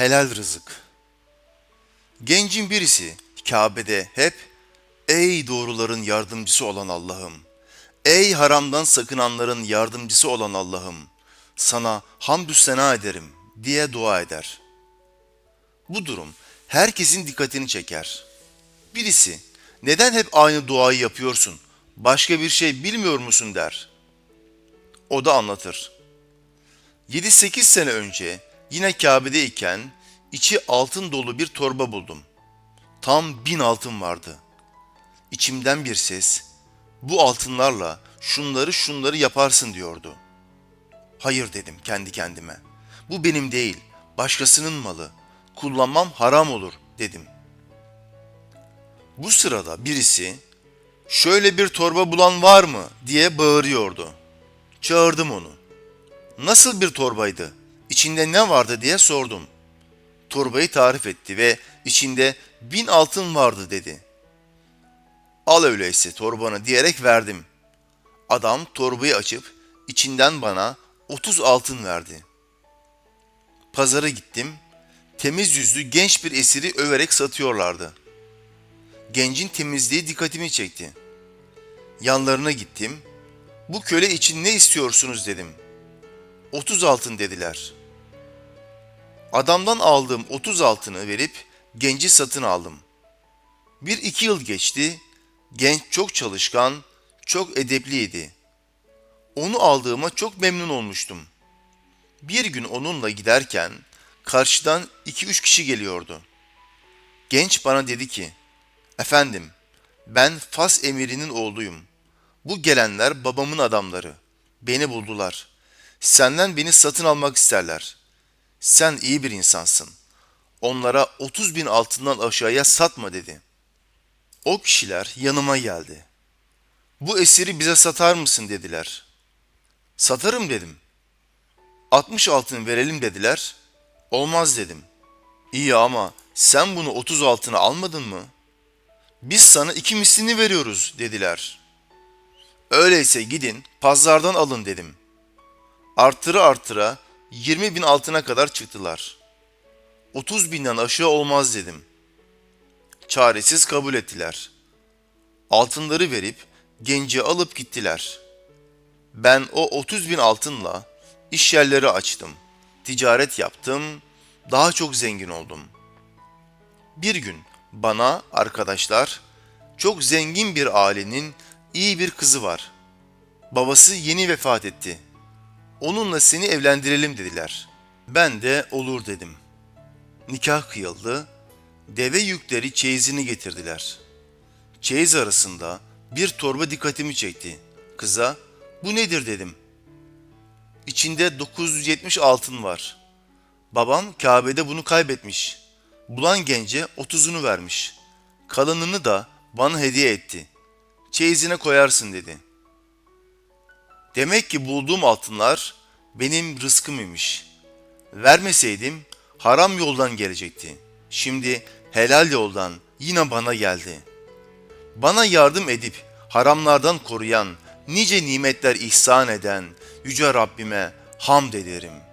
Helal rızık. Gencin birisi Kabe'de hep Ey doğruların yardımcısı olan Allah'ım. Ey haramdan sakınanların yardımcısı olan Allah'ım. Sana hamdü sena ederim diye dua eder. Bu durum herkesin dikkatini çeker. Birisi neden hep aynı duayı yapıyorsun? Başka bir şey bilmiyor musun der. O da anlatır. 7-8 sene önce yine Kabe'deyken içi altın dolu bir torba buldum. Tam bin altın vardı. İçimden bir ses, bu altınlarla şunları şunları yaparsın diyordu. Hayır dedim kendi kendime. Bu benim değil, başkasının malı. Kullanmam haram olur dedim. Bu sırada birisi, şöyle bir torba bulan var mı diye bağırıyordu. Çağırdım onu. Nasıl bir torbaydı? İçinde ne vardı diye sordum. Torbayı tarif etti ve içinde bin altın vardı dedi. Al öyleyse torbanı diyerek verdim. Adam torbayı açıp içinden bana 30 altın verdi. Pazara gittim. Temiz yüzlü genç bir esiri överek satıyorlardı. Gencin temizliği dikkatimi çekti. Yanlarına gittim. Bu köle için ne istiyorsunuz dedim. 30 altın dediler. Adamdan aldığım 30 altını verip genci satın aldım. Bir iki yıl geçti. Genç çok çalışkan, çok edepliydi. Onu aldığıma çok memnun olmuştum. Bir gün onunla giderken karşıdan iki üç kişi geliyordu. Genç bana dedi ki, Efendim, ben Fas emirinin oğluyum. Bu gelenler babamın adamları. Beni buldular. Senden beni satın almak isterler. Sen iyi bir insansın. Onlara 30 bin altından aşağıya satma dedi. O kişiler yanıma geldi. Bu esiri bize satar mısın dediler. Satarım dedim. 60 altın verelim dediler. Olmaz dedim. İyi ama sen bunu 30 altına almadın mı? Biz sana iki mislini veriyoruz dediler. Öyleyse gidin pazardan alın dedim. Artıra artıra 20 bin altına kadar çıktılar. 30 binden aşağı olmaz dedim. Çaresiz kabul ettiler. Altınları verip genci alıp gittiler. Ben o 30 bin altınla iş yerleri açtım. Ticaret yaptım. Daha çok zengin oldum. Bir gün bana arkadaşlar çok zengin bir ailenin iyi bir kızı var. Babası yeni vefat etti. Onunla seni evlendirelim dediler. Ben de olur dedim. Nikah kıyıldı. Deve yükleri çeyizini getirdiler. Çeyiz arasında bir torba dikkatimi çekti. Kıza bu nedir dedim. İçinde 970 altın var. Babam Kabe'de bunu kaybetmiş. Bulan gence 30'unu vermiş. Kalanını da bana hediye etti. Çeyizine koyarsın dedi. Demek ki bulduğum altınlar benim rızkım imiş. Vermeseydim haram yoldan gelecekti. Şimdi helal yoldan yine bana geldi. Bana yardım edip haramlardan koruyan, nice nimetler ihsan eden Yüce Rabbime hamd ederim.''